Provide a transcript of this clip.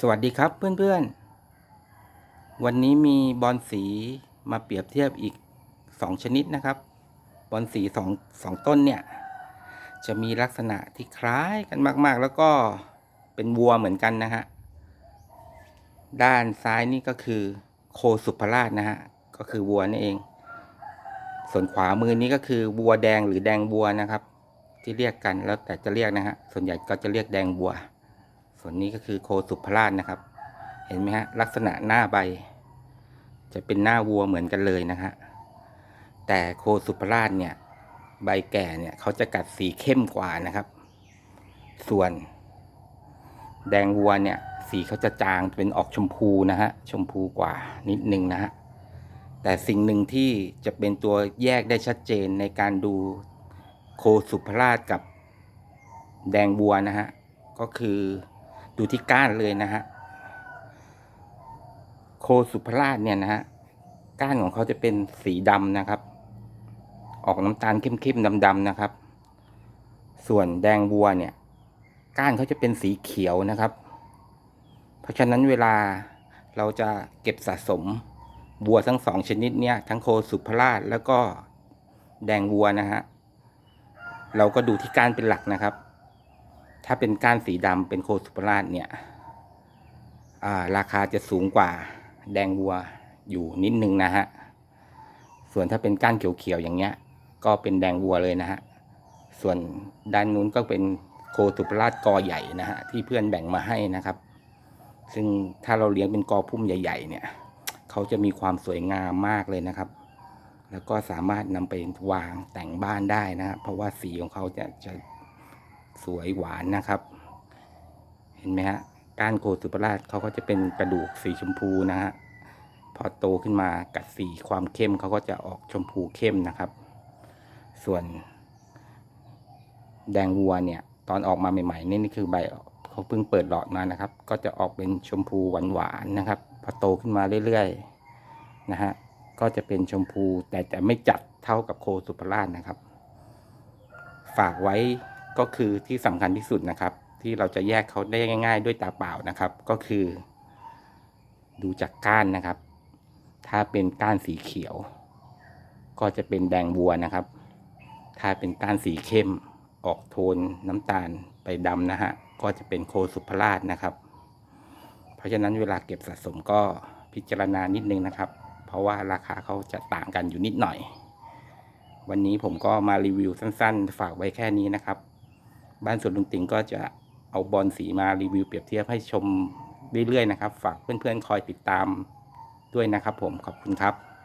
สวัสดีครับเพื่อนๆ วันนี้มีบอลสีมาเปรียบเทียบอีกสองชนิดนะครับ บอลสีสองสองต้นเนี่ย จะมีลักษณะที่คล้ายกันมากๆ แล้วก็เป็นวัวเหมือนกันนะฮะ ด้านซ้ายนี่ก็คือโคสุภราชนะฮะ ก็คือวัวนี่เอง ส่วนขวามือนี้ก็คือวัวแดงหรือแดงวัวนะครับ ที่เรียกกันแล้วแต่จะเรียกนะฮะ ส่วนใหญ่ก็จะเรียกแดงวัว ส่วนนี้ก็คือโคสุภราชนะครับ เห็นไหมฮะลักษณะหน้าใบ จะเป็นหน้าวัวเหมือนกันเลยนะฮะแต่โคสุภราชเนี่ย ใบแก่เนี่ยเขาจะกัดสีเข้มกว่านะครับ ส่วน แดงวัวเนี่ย สีเขาจะจางเป็นออกชมพูนะฮะชมพูกว่านิดนึงนะฮะแต่สิ่งหนึ่งที่จะเป็นตัวแยกได้ชัดเจนในการดูโคสุภราชกับแดงวัวนะฮะ ก็คือ ดูที่ก้านเลยนะฮะโคสุภราชเนี่ยนะฮะก้านของเขาจะเป็นสีดำนะครับ ออกน้ำตาลเข้มๆดำๆนะครับ ส่วนแดงวัวเนี่ย ก้านเขาจะเป็นสีเขียวนะครับ เพราะฉะนั้นเวลาเราจะเก็บสะสมวัวทั้งสองชนิดเนี่ยทั้งโคสุภราชแล้วก็แดงวัวนะฮะเราก็ดูที่ก้านเป็นหลักนะครับ ถ้าเป็นก้านสีดำเป็นโคสุภราชเนี่ยาราคาจะสูงกว่าแดงวัวอยู่นิดนึงนะฮะ ส่วนถ้าเป็นก้านเขียวๆอย่างเงี้ย ก็เป็นแดงวัวเลยนะฮะ ส่วนด้านนู้นก็เป็นโคสุภราชกอใหญ่นะฮะที่เพื่อนแบ่งมาให้นะครับ ซึ่งถ้าเราเลี้ยงเป็นกอพุ่มใหญ่ ๆ เนี่ย เขาจะมีความสวยงามมากเลยนะครับ แล้วก็สามารถนำไปวางแต่งบ้านได้นะครับเพราะว่าสีของเขาจะจะ สวยหวานนะครับ เห็นไหมฮะก้านโคสุปราชเขาก็จะเป็นกระดูกสีชมพูนะฮะพอโตขึ้นมากัดสีความเข้มเขาก็จะออกชมพูเข้มนะครับ ส่วน แดงวัวเนี่ย ตอนออกมาใหม่ๆนี่นี่คือใบเขาเพิ่งเปิดหลอดมานะครับ ก็จะออกเป็นชมพูหวานๆนะครับ พอโตขึ้นมาเรื่อยๆนะฮะก็จะเป็นชมพูแต่จะไม่จัดเท่ากับโคสุปราชนะครับ ฝากไว้ ก็คือที่สำคัญที่สุดนะครับ ที่เราจะแยกเขาได้ง่าย ๆ ด้วยตาเปล่านะครับ ก็คือ ดูจากก้านนะครับ ถ้าเป็นก้านสีเขียว ก็จะเป็นแดงวัวนะครับ ถ้าเป็นก้านสีเข้มออกโทนน้ำตาลไปดำนะฮะก็จะเป็นโคสุภราชนะครับ เพราะฉะนั้นเวลาเก็บสะสมก็พิจารณานิดนึงนะครับ เพราะว่าราคาเขาจะต่างกันอยู่นิดหน่อย วันนี้ผมก็มารีวิวสั้นๆ ฝากไว้แค่นี้นะครับ บ้านสวนลุงติงก็จะเอาบอลสีมารีวิวเปรียบเทียบให้ชมเรื่อยๆนะครับ ฝากเพื่อนๆคอยติดตามด้วยนะครับผมขอบคุณครับ